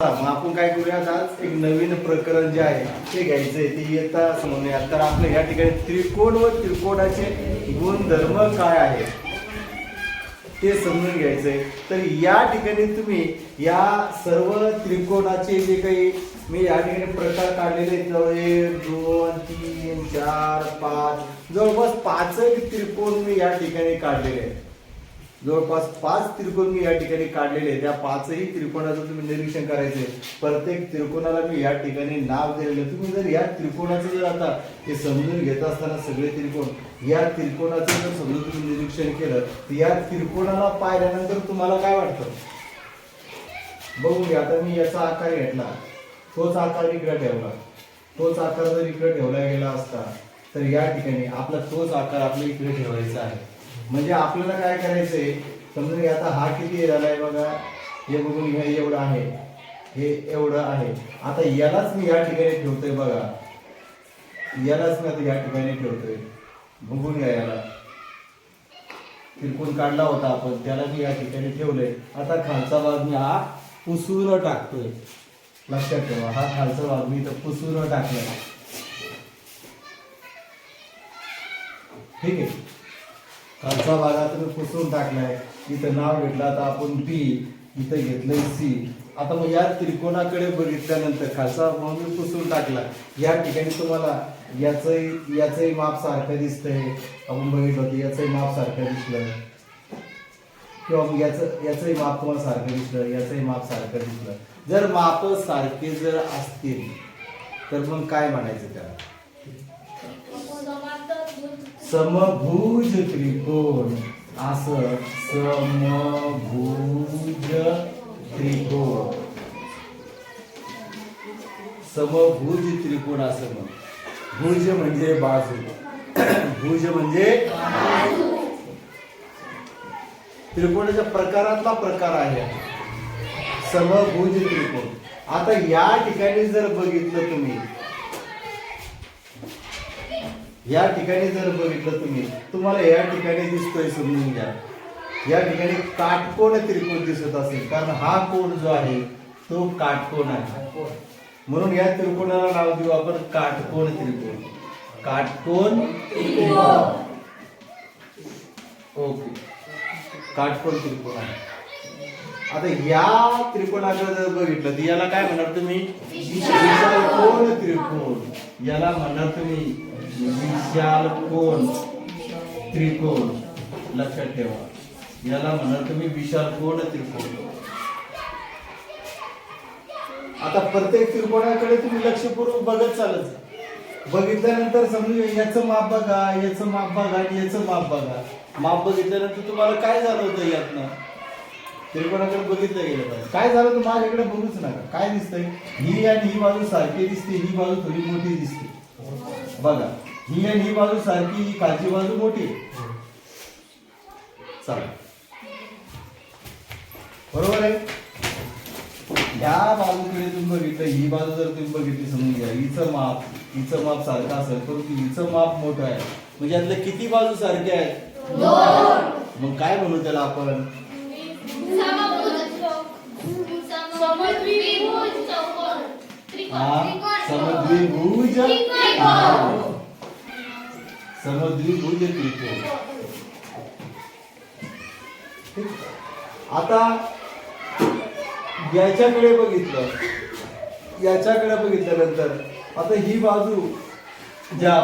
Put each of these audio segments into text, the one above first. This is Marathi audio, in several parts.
मग आपण काय करूयात आज एक नवीन प्रकरण जे आहे ते घ्यायचंय. ते येता समजूया तर आपल्या या ठिकाणी त्रिकोण व त्रिकोणाचे गुणधर्म काय आहेत ते समजून घ्यायचंय. तर या ठिकाणी तुम्ही या सर्व त्रिकोणाचे जे काही मी या ठिकाणी प्रकार काढलेले जवळ एक दोन तीन चार पाच जवळपास पाच त्रिकोण मी या ठिकाणी काढलेले आहेत. जवळपास पाच त्रिकोण मी या ठिकाणी काढलेले त्या पाचही त्रिकोणाचं तुम्ही निरीक्षण करायचंय. प्रत्येक त्रिकोणाला मी या ठिकाणी नाव दिलेलं तुम्ही जर या त्रिकोणाचं जर आता हे समजून घेत असताना सगळे त्रिकोण या त्रिकोणाचं जर समजून तुम्ही निरीक्षण केलं तर या त्रिकोणाला पाहिल्यानंतर तुम्हाला काय वाटतं? बघू आता मी याचा आकार घेतला. तोच आकार इकडे ठेवला. तोच आकार जर इकडे ठेवला गेला असता तर या ठिकाणी आपला तोच आकार आपल्या इकडे ठेवायचा आहे. म्हणजे आपल्याला काय करायचंय? आहे समजा आता हा किती झालाय बघा. हे बघून घ्या एवढं आहे. हे एवढं आहे. आता यालाच मी या ठिकाणी ठेवतोय बघा. यालाच मी आता या ठिकाणी ठेवतोय. बघून घ्या याला. त्रिकोण काढला होता आपण त्याला मी या ठिकाणी ठेवलंय. आता खालचा भाग मी हा पुसून टाकतोय. लक्षात ठेवा हा खालचा भाग मी इथं पुसून टाकलाय. ठीक आहे? खालचा भागात मी पुसून टाकलाय. इथं नाव घेतलं आता आपण बी इथं घेतलंय सी आता मग या त्रिकोणाकडे बघितल्यानंतर खालचा भाग मी पुसून टाकला. या ठिकाणी तुम्हाला याचंही याचंही माप सारखं दिसतंय. आपण बघितलं होतं याचंही माप सारखं दिसलं. किंवा मग याचं याचंही माप तुम्हाला सारखं दिसलं याचंही माप सारखं दिसलं. जर माप सारखे जर असतील तर मग काय म्हणायचं त्याला? समभुज त्रिकोण. असं समभुज त्रिकोण. समभुज त्रिकोण असं मग भुज म्हणजे बाजू. भुज म्हणजे त्रिकोणाच्या प्रकारातला प्रकार आहे. समभुज त्रिकोण. आता या ठिकाणी जर बघितलं तुम्ही या ठिकाणी जर बघितलं तुम्ही तुम्हाला या ठिकाणी दिसतोय समजून घ्या. या ठिकाणी काटकोण त्रिकोण दिसत असेल कारण हा कोण जो आहे तो काटकोण आहे. म्हणून या त्रिकोणाला नाव देऊ आपण काटकोण त्रिकोण. काटकोण ओके. काटकोण त्रिकोण आहे. आता या त्रिकोणाकडे जर बघितलं तर याला काय म्हणणार तुम्ही? त्रिकोण? याला म्हणणार तुम्ही विशाल कोण? त्रिकोण. लक्षात ठेवा. याला म्हणाल तुम्ही विशाल कोण त्रिकोण? आता प्रत्येक त्रिकोणाकडे तुम्ही लक्षपूर्वक बघत चालत जा. बघितल्यानंतर समजू याचं माप बघा याचं माप बघा आणि याचं माप बघा. माप बघितल्यानंतर तुम्हाला काय झालं होतं यातनं? त्रिकोणाकडे बघितलं गेलं पाहिजे. काय झालं तर माझ्याकडे बघूच नका. काय दिसतंय? ही आणि ही बाजू सारखी दिसते ही बाजू थोडी मोठी दिसते. बघा. ही आणि ही बाजू सारखी ही खालची बाजू मोठी. चला. बरोबर आहे? या बाजूकडे तुम्ही बघितलं ही बाजू जर तुम्ही बघितली समजून घ्या. हिचं माप हिचं माप सारखं असेल परंतु हिचं माप मोठं आहे. म्हणजे यातल्या किती बाजू सारख्या आहेत मग काय म्हणू त्याला आपण? हा समद्विभुज समद्विभुज त्रिकोण आता याच्याकडे बघितलं. याच्याकडे बघितल्यानंतर आता ही बाजू ज्या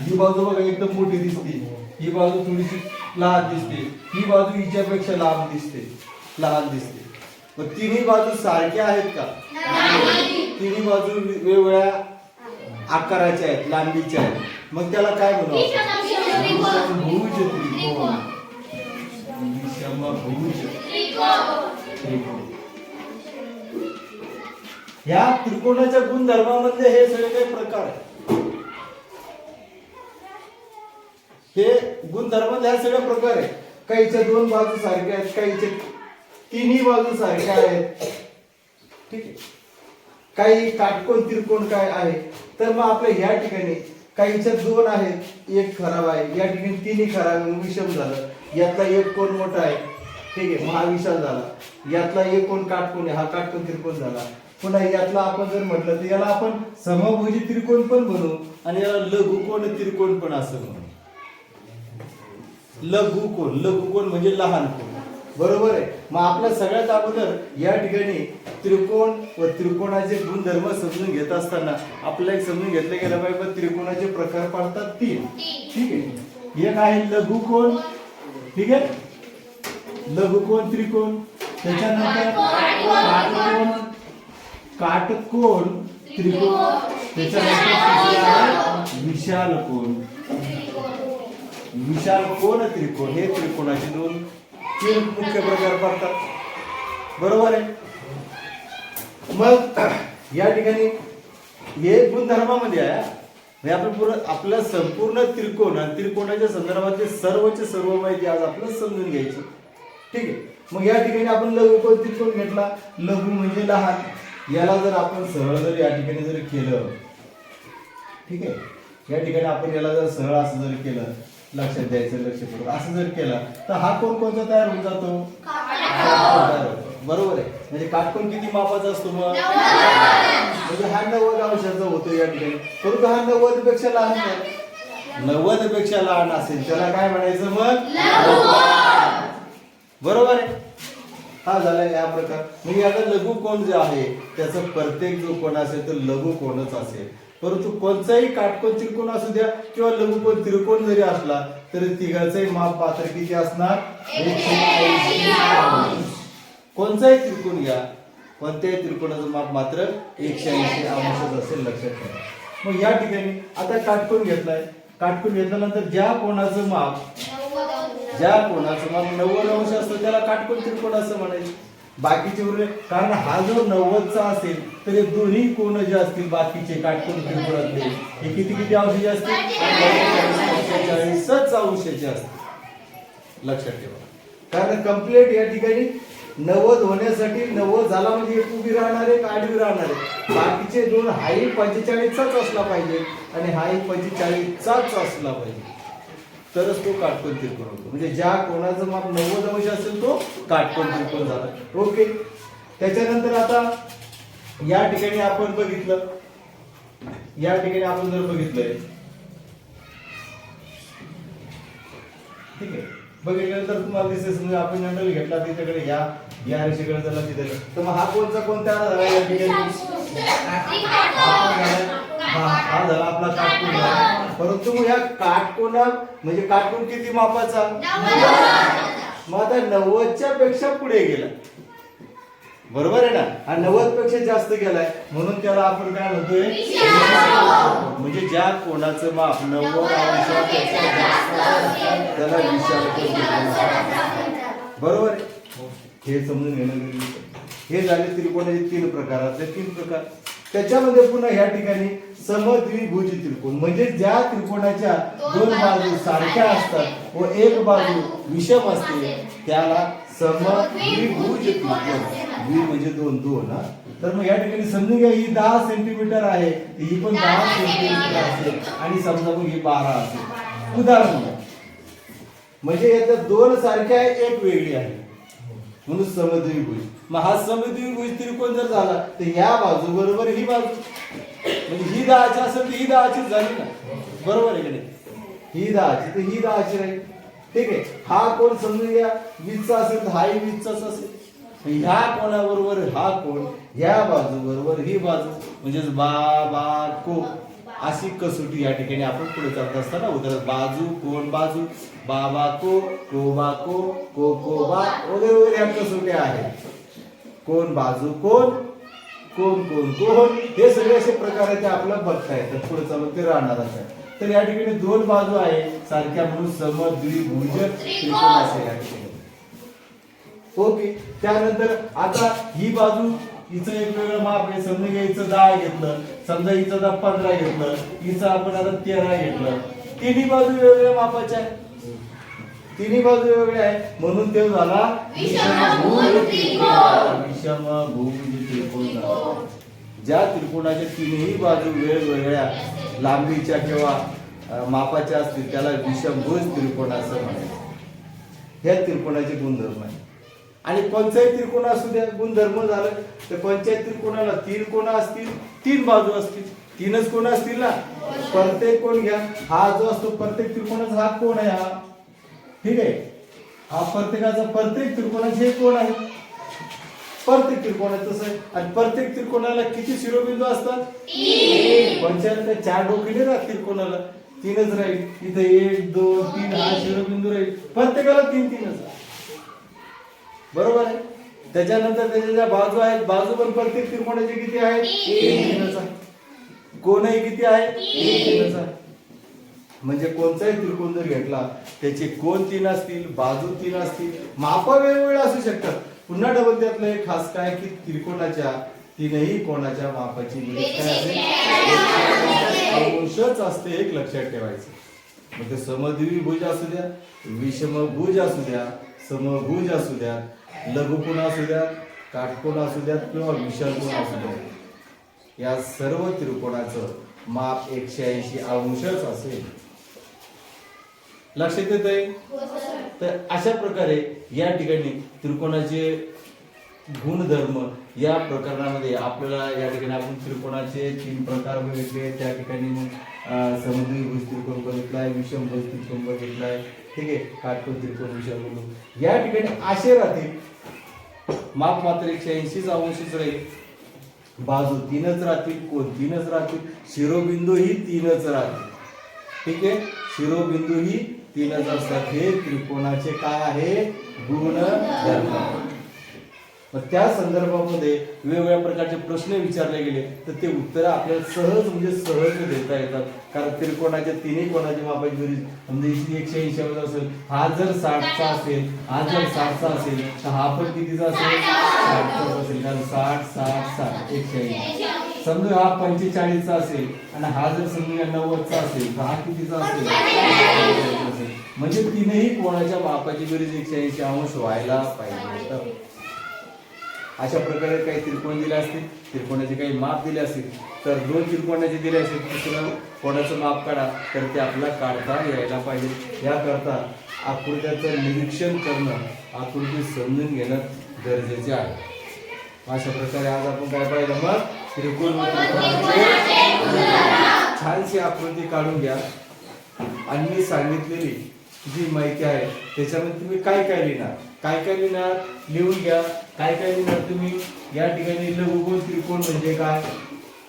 ही बाजू बघा एकदम मोठी दिसते. ही बाजू थोडीशी लहान दिसते. ही बाजू हिच्यापेक्षा लांब दिसते. लहान दिसते. मग तिन्ही बाजू सारख्या आहेत का? तिन्ही बाजू वेगवेगळ्या आकाराच्या आहेत लांबीच्या आहेत. मग त्याला काय आपण? भुज त्रिकोण विषमभुज त्रिकोण या त्रिकोणाच्या गुणधर्मामधले हे सगळे काही प्रकार आहेत. हे गुणधर्मातले ह्या सगळे प्रकार आहेत. काहीच्या दोन बाजू सारख्या आहेत काहीच्या तिन्ही बाजू सारख्या आहेत. ठीक आहे. काही काटकोण त्रिकोण काय आहे तर मग आपल्या ह्या ठिकाणी काहीच्या दोन आहेत. एक खराब आहे. या ठिकाणी तिन्ही खराब विषम झालं. यातला एक कोण मोठा आहे? ठीक आहे. महाविशाल झाला. यातला एक कोण काटकोण आहे? हा काटकोण त्रिकोण झाला. पुन्हा यातला आपण जर म्हटलं तर याला आपण समभुजी त्रिकोण पण म्हणू आणि याला लघुकोण त्रिकोण पण असं म्हणू. लघुकोण लघुकोण म्हणजे लहान कोण बरोबर आहे. मग आपल्या सगळ्यात अगोदर या ठिकाणी त्रिकोण व त्रिकोणाचे गुणधर्म समजून घेत असताना आपल्याला एक समजून घेतलं गेलं पाहिजे पण त्रिकोणाचे प्रकार पडतात तीन. ठीक आहे. एक आहे लघुकोण. ठीक आहे? लघुकोण त्रिकोण. त्याच्यानंतर काटकोण. काटकोण त्रिकोण. त्याच्यानंतर विशाल कोण विशाल कोण त्रिकोण. हे त्रिकोणाचे दोन तीन मुख्य प्रकार पडतात. बरोबर आहे? मग या ठिकाणी हे गुणधर्मामध्ये आहे. म्हणजे आपण पूर्ण आपलं संपूर्ण त्रिकोण आणि त्रिकोणाच्या संदर्भातले सर्वचे सर्व माहिती आज आपल्याला समजून घ्यायची. ठीक आहे? मग या ठिकाणी आपण लघु त्रिकोण घेतला? लघु म्हणजे लहान. याला जर आपण सरळ जर या ठिकाणी जर केलं ठीक आहे? या ठिकाणी आपण याला जर सरळ असं जर केलं लक्षात द्यायचं लक्ष ठेवून असं जर केलं तर हा कोण कोणता तयार होऊन जातो. बरोबर आहे. म्हणजे काटकोण किती मापाचा असतो मग? म्हणजे हा नव्वद अंशाचा होतो या ठिकाणी. परंतु हा नव्वदपेक्षा लहान आहे. नव्वदपेक्षा लहान असेल त्याला काय म्हणायचं मग? बरोबर आहे. हा झाला या प्रकार. म्हणजे आता लघु कोण जे आहे त्याचं प्रत्येक जो कोण असेल तो लघु कोणच असेल. परंतु कोणताही काटकोण त्रिकोण असू द्या किंवा लघुकोन त्रिकोण जरी असला तरी तिघाचंही माप पात्र किती असणार? कोणताही त्रिकोण घ्या कोणत्याही त्रिकोणाचं माप मात्र एकशे ऐंशी अंशच असेल लक्षात ठेवा. मग या ठिकाणी आता काटकोन घेतलाय. काटकोन घेतल्यानंतर ज्या कोणाचं माप ज्या कोणाचं माप नव्वद अंश असतं त्याला काटकोण त्रिकोण असं म्हणायचं. बाकीचे उरले. कारण हा जो नव्वदचा असेल तर हे दोन्ही कोण जे असतील बाकीचे काटकोण त्रिपुरातले हे किती किती अंशाचे असतील? चाळीसच अंशाचे असतील. लक्षात ठेवा. कारण कंप्लीट या ठिकाणी नव्वद होण्यासाठी नव्वद झाला म्हणजे एक उभी राहणार आहे एक आडवी राहणार आहे बाकीचे दोन हाही पंचेचाळीसचाच असला पाहिजे आणि हाही पंचेचाळीसचाच असला पाहिजे. तरच तो काटकोन त्रिकोण होतो. म्हणजे ज्या कोणाचं माप नव्वद अंश असेल तो काटकोन त्रिकोण झाला. ओके. त्याच्यानंतर आता या ठिकाणी आपण बघितलं. या ठिकाणी आपण जर बघितलंय. ठीक आहे. बघितल्यानंतर तुम्हाला दिसेल समजा आपण जनरल घेतला तिच्याकडे या या रेषेकडे जर तिथे. तर मग हा कोणचा कोणत्या या ठिकाणी? हा झाला? हा झाला आपला काटकोण परंतु मग ह्या काटकोणा म्हणजे काटकोण किती मापाचा? मग आता नव्वदच्या पेक्षा पुढे गेला. बरोबर आहे ना? हा नव्वदपेक्षा जास्त गेलाय. म्हणून त्याला आपण काय म्हणतोय? म्हणजे ज्या कोणाचं माप नव्वद अंशापेक्षा जास्त त्याला विशाल बरोबर आहे? हो. हे. समजून घेणं हे झाले त्रिकोणाचे तीन प्रकार. असले तीन प्रकार. त्याच्यामध्ये पुन्हा ह्या ठिकाणी समद्विभुज त्रिकोण. म्हणजे ज्या त्रिकोणाच्या दोन बाजू सारख्या असतात व एक बाजू विषम असते त्याला समद्विभुज त्रिकोण द्वि म्हणजे दोन दोन हा. तर मग या ठिकाणी समजून घ्या ही दहा सेंटीमीटर आहे ही पण दहा सेंटीमीटर असेल. आणि समजा मग ही बारा असेल. उदाहरण. म्हणजे याच्या दोन सारख्या आहे एक वेगळी आहे म्हणून समद्विभुज मग हा समद्विभुज त्रिकोण जर झाला तर ह्या बाजू बरोबर ही बाजू. म्हणजे ही दहाची असेल तर ही दहाची झाली ना. बरोबर आहे की नाही? ही दहाची तर ही दहाची राहील. ठीक आहे? हा कोण समजून घ्या? वीसचा असेल तर हाही वीसचाच असेल. ह्या कोणाबरोबर हा कोण? ह्या बाजू बरोबर ही बाजू. म्हणजेच बा बा को. अशी कसोटी या ठिकाणी आपण पुढे चालत असताना उदाहरण बाजू कोण बाजू? बाबा को कोकोबा को वगैरे वगैरे आमच्या कसोट्या आहेत. कोण बाजू कोण कोण कोण कोण हे सगळे असे प्रकार आहेत ते आपल्याला बघता येतात. पुढे चालू ते राहणारच आहे तर या ठिकाणी दोन बाजू आहे सारख्या म्हणून समद्विभुज त्रिकोण असेल या ठिकाणी. ओके. त्यानंतर आता ही बाजू हिचं एक वेगळं माप आहे. समजा घ्या हिचं दहा घेतलं. समजा हिचं आता पंधरा घेतलं. हिचं आपण आता तेरा घेतलं. तिन्ही बाजू वेगवेगळ्या मापाच्या आहेत. तिन्ही बाजू वेगळ्या आहे म्हणून ते झाला विषमभुज त्रिकोण. विषमभुज त्रिकोण. झाला. ज्या त्रिकोणाच्या तिन्ही बाजू वेगवेगळ्या लांबीच्या किंवा मापाच्या असतील त्याला विषमभुज त्रिकोण असं म्हणायचं. ह्या त्रिकोणाचे गुणधर्म आहे आणि कोणताही त्रिकोण असू द्या गुणधर्म झालं तर कोणत्याही त्रिकोणाला तीन कोण असतील? तीन बाजू असतील. तीनच कोण असतील ना. प्रत्येक कोण घ्या. हा जो असतो प्रत्येक त्रिकोणाचा हा कोण आहे हा? ठीक आहे. हा प्रत्येकाचा प्रत्येक त्रिकोणाचे कोण आहे प्रत्येक त्रिकोणात तसं आहे. आणि प्रत्येक त्रिकोणाला किती शिरोबिंदू असतात? पंचायत चार डोके राहत त्रिकोणाला तीनच राहील. इथे एक दोन तीन हा शिरोबिंदू राहील. प्रत्येकाला तीन तीनच बरोबर आहे? त्याच्यानंतर त्याच्या ज्या बाजू आहेत बाजू पण प्रत्येक त्रिकोणाचे किती आहेत? तीन तीनच आहे. कोणही किती आहे? एक तीनच आहे. म्हणजे कोणताही त्रिकोण जर घेतला त्याचे कोण तीन असतील बाजू तीन असतील माप वेगवेगळे असू शकतात. पुन्हा डबल त्यातलं एक खास काय की त्रिकोणाच्या तीनही कोणाच्या मापाची म्हणजे काय असेल? अंशच असते एक लक्षात ठेवायचं. मग ते समद्विवी भुज असू द्या विषमभुज असू द्या समभुज असू द्या लघुकोण असू द्या काटकोण असू द्यात किंवा विशालकोण असू द्या. या सर्व त्रिकोणाचं माप एकशे ऐंशी अंशच असेल. लक्षात येत आहे तर अशा प्रकारे या ठिकाणी त्रिकोणाचे गुणधर्म या प्रकरणामध्ये आपल्याला या ठिकाणी आपण त्रिकोणाचे तीन प्रकार बघितले. त्या ठिकाणी मग समुद्री भुज त्रिकोण बघितलाय विषम भुज त्रिकोण बघितलाय. ठीक आहे? काटकोण त्रिकोण विषम त्रिकोण या ठिकाणी असे राहतील. माप मात्र एकशे ऐंशीच अंशीच राहील बाजू तीनच राहतील कोण तीनच राहतील शिरोबिंदू ही तीनच राहतील. ठीक आहे? शिरोबिंदू ही तीनच असतात हे त्रिकोणाचे काय आहे? गुणधर्म मग त्या संदर्भामध्ये वेगवेगळ्या प्रकारचे प्रश्न विचारले गेले तर ते उत्तर आपल्याला सहज म्हणजे सहज देता येतात. कारण त्रिकोणाच्या तिन्ही कोणाची मापाची बेरीज म्हणजे एकशे ऐंशी असेल हा जर साठचा असेल हा जर साठचा असेल तर हा पण कितीचा असेल? साठचाच असेल. कारण साठ साठ साठ एकशे ऐंशी. समजा हा पंचेचाळीसचा असेल आणि हा जर समजा नव्वदचा असेल तर हा कितीचा असेल. म्हणजे तीनही कोणाच्या मापाची गरज एकशे ऐंशी अंश व्हायला पाहिजे होतं. अशा प्रकारे काही त्रिकोण दिले असतील त्रिकोणाचे काही माप दिले असतील तर दोन त्रिकोणाचे दिले असेल तिसरं कोणाचं माप काढा तर ते आपल्याला काढता यायला पाहिजे. याकरता आकृत्याचं निरीक्षण करणं आकृती समजून घेणं गरजेचे आहे. अशा प्रकारे आज आपण काय पाहिलं? मग त्रिकोण छानशी आकृती काढून घ्या. आणि मी सांगितलेली जी माहिती आहे त्याच्यामध्ये तुम्ही काय काय लिहिणार? काय काय लिहिणार? लिहून घ्या. काय काय लिहिणार तुम्ही? या ठिकाणी लघुकोण त्रिकोण म्हणजे काय?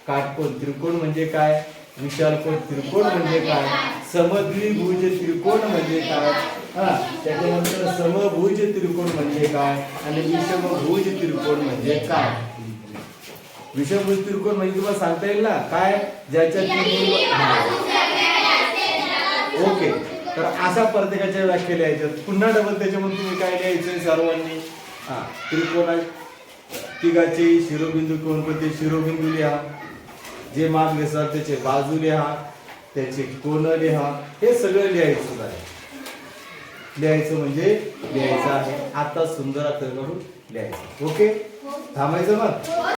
काटकोण त्रिकोण म्हणजे काय? विशालकोण त्रिकोण म्हणजे काय? समद्विभुज त्रिकोण म्हणजे काय? हा त्याच्यानंतर समभुज त्रिकोण म्हणजे काय? आणि विषमभुज त्रिकोण म्हणजे काय? विषमभुज त्रिकोण म्हणजे तुम्हाला सांगता येईल ना? काय? ज्याच्या त्रिकोण अशा प्रत्येकाच्या व्याख्या लिहायच्या पुन्हा डबल त्याच्यामध्ये तुम्ही काय लिहायचं सर्वांनी? हा. त्रिकोणा तिघाचे शिरोबिंदू कोणकोणते शिरोबिंदू लिहा. जे माप घेतात त्याचे बाजू लिहा. त्याचे कोण लिहा. हे सगळं लिहायचं आहे. लिहायचं म्हणजे लिहायचं आहे. आता सुंदर अक्षर करून लिहायचं. ओके? थांबायचं मग?